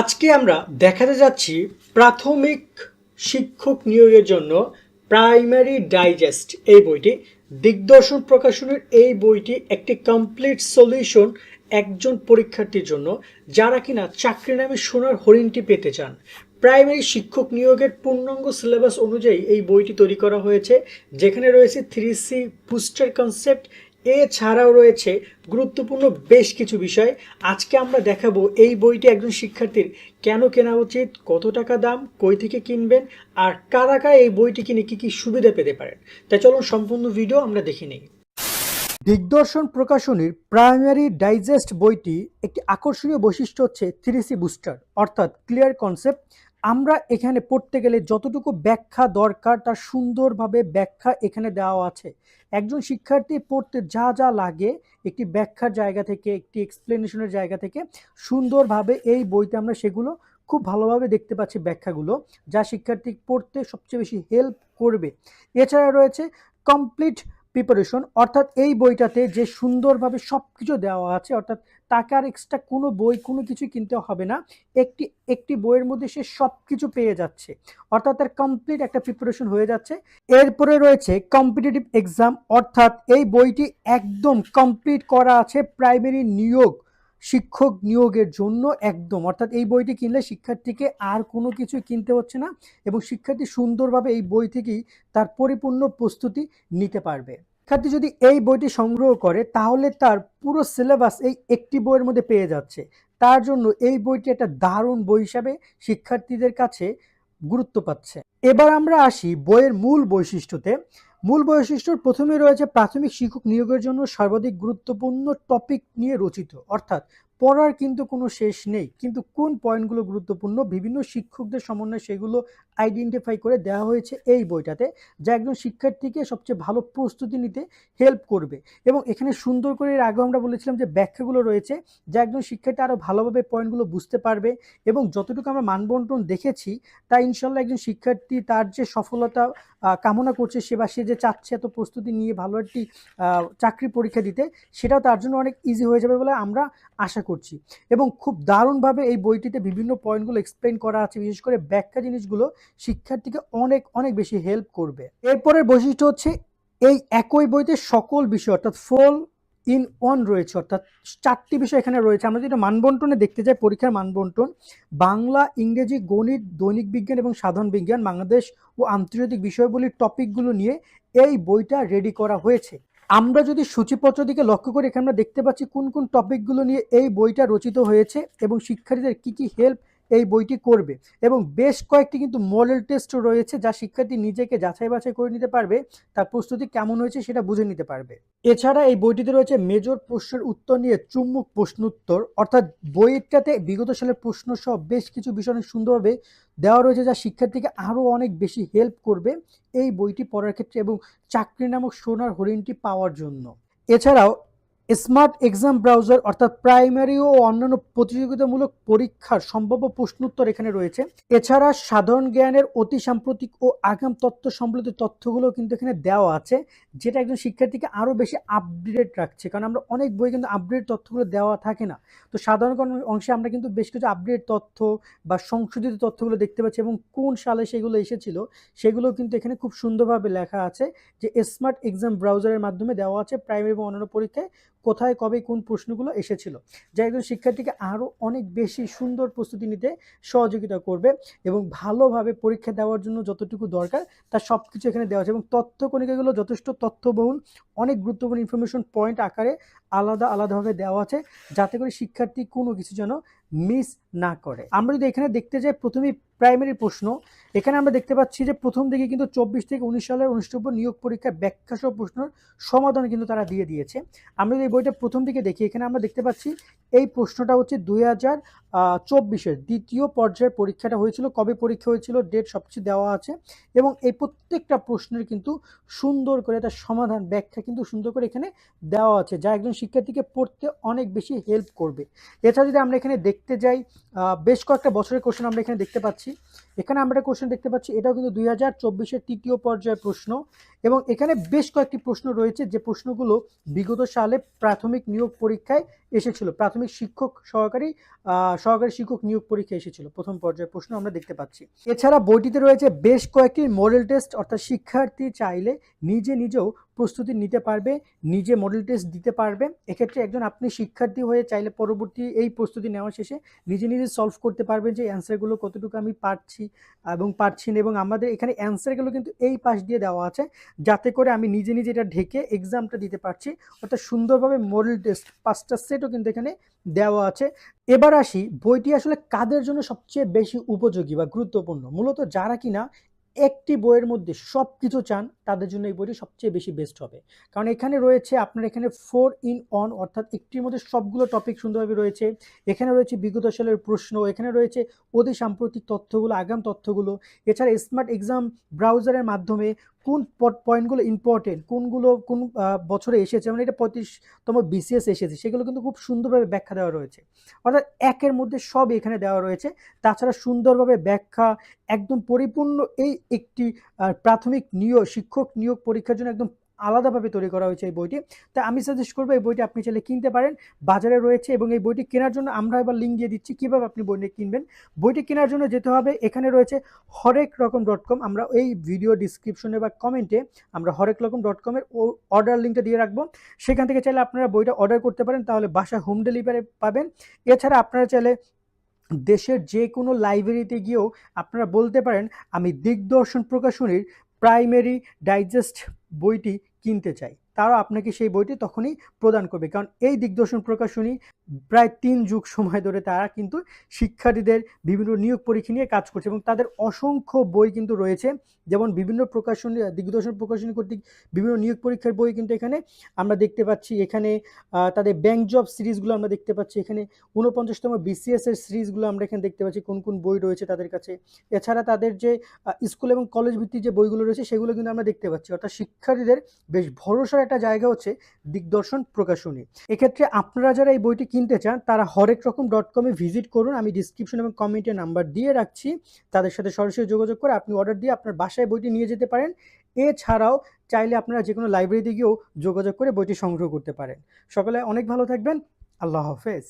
আজকে আমরা দেখাতে যাচ্ছি প্রাথমিক শিক্ষক নিয়োগের জন্য প্রাইমারি ডাইজেস্ট এই বইটি। দিগদর্শন প্রকাশনের এই বইটি একটি কমপ্লিট সলিউশন একজন পরীক্ষার্থীর জন্য, যারা কিনা চাকরি নামে সোনার হরিণটি পেতে চান। প্রাইমারি শিক্ষক নিয়োগের পূর্ণাঙ্গ সিলেবাস অনুযায়ী এই বইটি তৈরি করা হয়েছে, যেখানে রয়েছে থ্রি সি বুস্টার কনসেপ্ট এছাড়াও রয়েছে গুরুত্বপূর্ণ বেশ কিছু বিষয়। আজকে আমরা দেখাবো এই বইটি একজন শিক্ষার্থীর কেন কেনা উচিত, কত টাকা দাম, কই থেকে কিনবেন, আর কারা কারা এই বইটি কিনে কী কী সুবিধা পেতে পারেন। তাই চলুন সম্পূর্ণ ভিডিও আমরা দেখে নিই। দিগদর্শন প্রকাশনীর প্রাইমারি ডাইজেস্ট বইটি একটি আকর্ষণীয় বৈশিষ্ট্য হচ্ছে থ্রি সি বুস্টার, অর্থাৎ ক্লিয়ার কনসেপ্ট আমরা এখানে পড়তে গেলে যতটুকু ব্যাখ্যা দরকার, তার সুন্দরভাবে ব্যাখ্যা এখানে দেওয়া আছে। একজন শিক্ষার্থী পড়তে যা যা লাগে একটি ব্যাখ্যার জায়গা থেকে, একটি এক্সপ্লেনেশনের জায়গা থেকে সুন্দরভাবে এই বইতে আমরা সেগুলো খুব ভালোভাবে দেখতে পাচ্ছি ব্যাখ্যাগুলো, যা শিক্ষার্থী পড়তে সবচেয়ে বেশি হেল্প করবে। এছাড়া রয়েছে কমপ্লিট প্রিপারেশন অর্থাৎ এই বইটাতে যে সুন্দরভাবে সব কিছু দেওয়া আছে, অর্থাৎ টাকার এক্সট্রা কোনো বই, কোনো কিছু কিনতে হবে না। একটি একটি বইয়ের মধ্যে সে সব কিছু পেয়ে যাচ্ছে। অর্থাৎ তার কমপ্লিট একটা প্রিপারেশন হয়ে যাচ্ছে। এরপরে রয়েছে কম্পিটিটিভ এক্সাম অর্থাৎ এই বইটি একদম কমপ্লিট করা আছে প্রাইমারি নিয়োগ। শিক্ষক নিয়োগের জন্য একদম। অর্থাৎ এই বইটি কিনলে শিক্ষার্থীকে আর কোনো কিছু কিনতে হচ্ছে না এবং শিক্ষার্থী সুন্দরভাবে এই বই থেকেই তার পরিপূর্ণ প্রস্তুতি নিতে পারবে। শিক্ষার্থী যদি এই বইটি সংগ্রহ করে, তাহলে তার পুরো সিলেবাস এই একটি বইয়ের মধ্যে পেয়ে যাচ্ছে। তার জন্য এই বইটি একটা দারুণ বই হিসাবে শিক্ষার্থীদের কাছে গুরুত্ব পাচ্ছে। এবার আমরা আসি বইয়ের মূল বৈশিষ্ট্যতে। মূল বৈশিষ্ট্যর প্রথমে রয়েছে প্রাথমিক শিক্ষক নিয়োগের জন্য সর্বাধিক গুরুত্বপূর্ণ টপিক নিয়ে রচিত অর্থাৎ পড়ার কিন্তু কোনো শেষ নেই। কিন্তু কোন পয়েন্টগুলো গুরুত্বপূর্ণ? বিভিন্ন শিক্ষকদের সমন্বয়ে সেগুলো আইডেন্টিফাই করে দেওয়া হয়েছে এই বইটাতে, যা একজন শিক্ষার্থীকে সবচেয়ে ভালো প্রস্তুতি নিতে হেল্প করবে। এবং এখানে সুন্দর করে এর আগে আমরা বলেছিলাম যে ব্যাখ্যাগুলো রয়েছে, যা একজন শিক্ষার্থী আরও ভালোভাবে পয়েন্টগুলো বুঝতে পারবে এবং যতটুকু আমরা মানবন্টন দেখেছি, তা ইনশাল্লাহ একজন শিক্ষার্থী তার যে সফলতা কামনা করছে সে বা সে যে চাচ্ছে এত প্রস্তুতি নিয়ে ভালো একটি চাকরি পরীক্ষা দিতে, সেটাও তার জন্য অনেক ইজি হয়ে যাবে বলে আমরা আশা করছি। এবং খুব দারুণভাবে এই বইটিতে বিভিন্ন পয়েন্টগুলো এক্সপ্লেন করা আছে, বিশেষ করে ব্যাখ্যা জিনিসগুলো শিক্ষার্থীকে অনেক অনেক বেশি হেল্প করবে। এরপরের বৈশিষ্ট্য হচ্ছে এই একই বইতে সকল বিষয়, অর্থাৎ ফোল ইন ওয়ান রয়েছে, অর্থাৎ চারটি বিষয় এখানে রয়েছে। আমরা যেটা মানবন্টনে দেখতে যাই পরীক্ষার মানবন্টন, বাংলা, ইংরেজি, গণিত, দৈনিক বিজ্ঞান এবং সাধারণ বিজ্ঞান, বাংলাদেশ ও আন্তর্জাতিক বিষয়গুলির টপিকগুলো নিয়ে এই বইটা রেডি করা হয়েছে। আমরা যদি সূচিপত্র দিকে লক্ষ্য করি, এখানে আমরা দেখতে পাচ্ছি কোন কোন টপিকগুলো নিয়ে এই বইটা রচিত হয়েছে এবং শিক্ষার্থীদের কি কি হেল্প এই বইটি করবে। এবং বেশ কয়েকটি কিন্তু মডেল টেস্টও রয়েছে যা শিক্ষার্থী নিজেকে যাচাই বাছাই করে নিতে পারবে, তার প্রস্তুতি কেমন হয়েছে সেটা বুঝে নিতে পারবে। এছাড়া এই বইটিতে রয়েছে মেজর প্রশ্নের উত্তর নিয়ে চুম্বক প্রশ্নোত্তর, অর্থাৎ বইটাতে বিগত সালের প্রশ্ন সহ বেশ কিছু বিষয় অনেক সুন্দরভাবে দেওয়া রয়েছে যা শিক্ষার্থীকে আরও অনেক বেশি হেল্প করবে এই বইটি পড়ার ক্ষেত্রে এবং চাকরি নামক সোনার হরিণটি পাওয়ার জন্য। এছাড়াও স্মার্ট এক্সাম ব্রাউজার অর্থাৎ প্রাইমারি ও অন্যান্য প্রতিযোগিতামূলক পরীক্ষার সম্ভাব্য প্রশ্নোত্তর এখানে রয়েছে। এছাড়া সাধারণ জ্ঞানের অতি সাম্প্রতিক ও আগাম তথ্য সম্বলিত তথ্যগুলো কিন্তু এখানে দেওয়া আছে, যেটা একজন শিক্ষার্থীকে আরও বেশি আপডেট রাখছে। কারণ আমরা অনেক বই কিন্তু আপডেট তথ্যগুলো দেওয়া থাকে না। তো সাধারণ অংশে আমরা কিন্তু বেশ কিছু আপডেট তথ্য বা সংশোধিত তথ্যগুলো দেখতে পাচ্ছি এবং কোন সালে সেগুলো এসেছিল, সেগুলো কিন্তু এখানে খুব সুন্দরভাবে লেখা আছে যে স্মার্ট এক্সাম ব্রাউজারের মাধ্যমে দেওয়া আছে প্রাইমারি এবং অন্যান্য পরীক্ষায় কোথায়, কবে, কোন প্রশ্নগুলো এসেছিল। যা একজন শিক্ষার্থীকে আরও অনেক বেশি সুন্দর প্রস্তুতি নিতে সহযোগিতা করবে এবং ভালোভাবে পরীক্ষা দেওয়ার জন্য যতটুকু দরকার, তার সব কিছু এখানে দেওয়া আছে এবং তথ্য কণিকাগুলো যথেষ্ট তথ্যবহুল, অনেক গুরুত্বপূর্ণ ইনফরমেশন পয়েন্ট আকারে আলাদা, আলাদাভাবে দেওয়া আছে, যাতে করে শিক্ষার্থী কোনো কিছু যেন মিস না করে। আমরা যদি এখানে দেখতে যাই, প্রথমেই প্রাইমারি প্রশ্ন, এখানে আমরা দেখতে পাচ্ছি যে প্রথম দিকে কিন্তু চব্বিশ থেকে উনিশ সালের অনুষ্ঠিত নিয়োগ পরীক্ষার ব্যাখ্যা সহ প্রশ্নের সমাধান কিন্তু তারা দিয়ে দিয়েছে। আমরা যদি এই বইটা প্রথম দিকে দেখি, এখানে আমরা দেখতে পাচ্ছি এই প্রশ্নটা হচ্ছে দুই হাজার চব্বিশের দ্বিতীয় পর্যায়ের পরীক্ষাটা হয়েছিল, কবে পরীক্ষা হয়েছিল ডেট সব কিছু দেওয়া আছে এবং এই প্রত্যেকটা প্রশ্নের কিন্তু সুন্দর করে তার সমাধান ব্যাখ্যা কিন্তু সুন্দর করে এখানে দেওয়া আছে, যা একজন শিক্ষার্থীকে পড়তে অনেক বেশি হেল্প করবে। এছাড়া যদি আমরা এখানে দেখতে যাই বেশ কয়েকটা বছরের কোশ্চেন আমরা এখানে দেখতে পাচ্ছি। এখানে আমরা একটা কোশ্চেন দেখতে পাচ্ছি, এটাও কিন্তু দুই হাজার চব্বিশের তৃতীয় পর্যায়ের প্রশ্ন। এবং এখানে বেশ কয়েকটি প্রশ্ন রয়েছে, যে প্রশ্নগুলো বিগত সালে প্রাথমিক নিয়োগ পরীক্ষায় এসেছিল। প্রাথমিক শিক্ষক সহকারী সহকারী শিক্ষক নিয়োগ পরীক্ষা এসেছিল। প্রথম পর্যায়ের প্রশ্ন আমরা দেখতে পাচ্ছি। এছাড়া বইটিতে রয়েছে বেশ কয়েকটি মডেল টেস্ট অর্থাৎ শিক্ষার্থী চাইলে নিজে নিজেও প্রস্তুতি নিতে পারবে, নিজে মডেল টেস্ট দিতে পারবে। এক্ষেত্রে একজন আপনি শিক্ষার্থী হয়ে চাইলে পরবর্তী এই প্রস্তুতি নেওয়া শেষে নিজে নিজে সলভ করতে পারবেন যে অ্যান্সারগুলো কতটুকু আমি পারছি এবং পারছি না। এবং আমাদের এখানে অ্যান্সারগুলো কিন্তু এই পাশ দিয়ে দেওয়া আছে, যাতে করে আমি নিজে নিজে এটা ঢেকে এক্সামটা দিতে পারছি। অর্থাৎ সুন্দরভাবে মডেল টেস্ট পাঁচটা সেটও কিন্তু এখানে দেওয়া আছে। এবার আসি, বইটি আসলে কাদের জন্য সবচেয়ে বেশি উপযোগী বা গুরুত্বপূর্ণ? মূলত যারা কিনা একটি বইয়ের মধ্যে সব কিছু চান, তাদের জন্য এই বইটি সবচেয়ে বেশি বেস্ট হবে। কারণ এখানে রয়েছে আপনার এখানে ফোর ইন অন অর্থাৎ একটির মধ্যে সবগুলো টপিক সুন্দরভাবে রয়েছে। এখানে রয়েছে বিগত সালের প্রশ্ন, এখানে রয়েছে অতি সাম্প্রতিক তথ্যগুলো, আগাম তথ্যগুলো। এছাড়া স্মার্ট এক্সাম ব্রাউজারের মাধ্যমে কোন পয়েন্টগুলো ইম্পর্টেন্ট কোনগুলো কোন বছরে এসেছে? মানে এটা পঁয়ত্রিশতম বিসিএস এসেছে, সেগুলো কিন্তু খুব সুন্দরভাবে ব্যাখ্যা দেওয়া রয়েছে। অর্থাৎ একের মধ্যে সব এখানে দেওয়া রয়েছে। তাছাড়া সুন্দরভাবে ব্যাখ্যা, একদম পরিপূর্ণ এই একটি প্রাথমিক নিয়োগ, শিক্ষক নিয়োগ পরীক্ষার জন্য একদম আলাদাভাবে তৈরি করা হয়েছে এই বইটি। তো আমি সাজেস্ট করব এই বইটি আপনি চাইলে কিনতে পারেন, বাজারে রয়েছে এবং এই বইটি কেনার জন্য আমরা এবার লিঙ্ক দিয়ে দিচ্ছি কীভাবে আপনি বইটি কিনবেন। বইটি কেনার জন্য যেতে হবে, এখানে রয়েছে হরেক রকম ডট কম আমরা এই ভিডিও ডিসক্রিপশনে বা কমেন্টে আমরা হরেক রকম ডট কমের অর্ডার লিঙ্কটা দিয়ে রাখব। সেখান থেকে চাইলে আপনারা বইটা অর্ডার করতে পারেন, তাহলে বাসা হোম ডেলিভারি পাবেন। এছাড়া আপনারা চাইলে দেশের যে কোনো লাইব্রেরিতে গিয়েও আপনারা বলতে পারেন, আমি দিগদর্শন প্রকাশনীর প্রাইমারি ডাইজেস্ট বইটি কিনতে চাই। তারা আপনাকে সেই বইটি তখনই প্রদান করবে। কারণ এই দিগদর্শন প্রকাশনী প্রায় তিন যুগ সময় ধরে তারা কিন্তু শিক্ষার্থীদের বিভিন্ন নিয়োগ পরীক্ষা নিয়ে কাজ করছে এবং তাদের অসংখ্য বই কিন্তু রয়েছে। যেমন বিভিন্ন প্রকাশনী, দিগদর্শন প্রকাশনী কর্তৃক বিভিন্ন নিয়োগ পরীক্ষার বই কিন্তু এখানে আমরা দেখতে পাচ্ছি। এখানে তাদের ব্যাংক জব সিরিজগুলো আমরা দেখতে পাচ্ছি। এখানে ঊনপঞ্চাশতম বিসিএস এর সিরিজগুলো আমরা এখানে দেখতে পাচ্ছি, কোন কোন বই রয়েছে তাদের কাছে। এছাড়া তাদের যে স্কুল এবং কলেজ ভিত্তিক যে বইগুলো রয়েছে সেগুলো কিন্তু আমরা দেখতে পাচ্ছি। অর্থাৎ শিক্ষার্থীদের বেশ ভরসার একটা জায়গা হচ্ছে দিগদর্শন প্রকাশনী। এক্ষেত্রে আপনারা যারা এই বইটি কিনতে চান, তারা হরেক রকম ডট কমে ভিজিট করুন। আমি ডিসক্রিপশন এবং কমেন্টে নাম্বার দিয়ে রাখছি। তাদের সাথে সরাসরি যোগাযোগ করে আপনি অর্ডার দিয়ে আপনার বাসায় বইটি নিয়ে যেতে পারেন। এছাড়াও চাইলে আপনারা যে কোনো লাইব্রেরিতে গিয়েও যোগাযোগ করে বইটি সংগ্রহ করতে পারেন। সকলে অনেক ভালো থাকবেন। আল্লাহ হাফেজ।